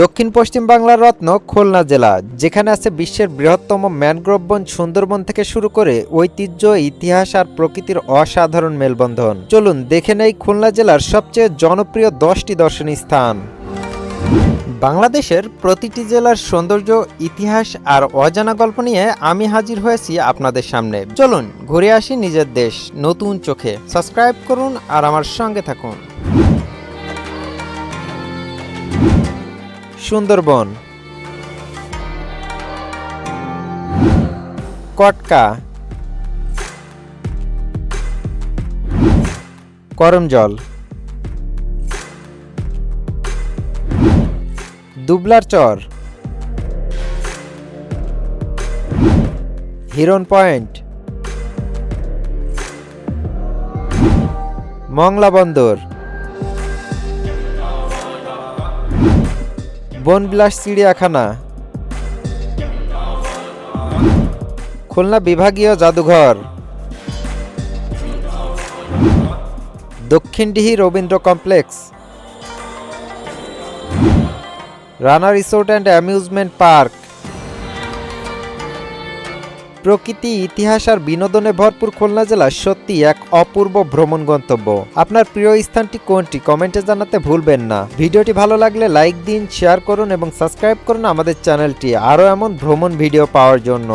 দক্ষিণ পশ্চিম বাংলার রত্ন খুলনা জেলা, যেখানে আছে বিশ্বের বৃহত্তম ম্যানগ্রোভ বন সুন্দরবন থেকে শুরু করে ঐতিহ্য, ইতিহাস আর প্রকৃতির অসাধারণ মেলবন্ধন। চলুন দেখে নেই খুলনা জেলার সবচেয়ে জনপ্রিয় দশটি দর্শনীয় স্থান। বাংলাদেশের প্রতিটি জেলার সৌন্দর্য, ইতিহাস আর অজানা গল্প নিয়ে আমি হাজির হয়েছি আপনাদের সামনে। চলুন ঘুরে আসি নিজের দেশ, নতুন চোখে। সাবস্ক্রাইব করুন আর আমার সঙ্গে থাকুন। সুন্দরবন। কটকা। করমজল। দুবলার চর। হিরন পয়েন্ট। মংলা বন্দর। বনবিলাস চিড়িয়াখানা। খুলনা বিভাগীয় জাদুঘর। Dakshindihi Rabindra complex. Rana resort and amusement park. প্রকৃতি, ইতিহাস আর বিনোদনে ভরপুর খুলনা জেলা সত্যি এক অপূর্ব ভ্রমণ গন্তব্য। আপনার প্রিয় স্থানটি কোনটি? কমেন্টে জানাতে ভুলবেন না। ভিডিওটি ভালো লাগলে লাইক দিন, শেয়ার করুন এবং সাবস্ক্রাইব করুন আমাদের চ্যানেলটি। আরও এমন ভ্রমণ ভিডিও পাওয়ার জন্য।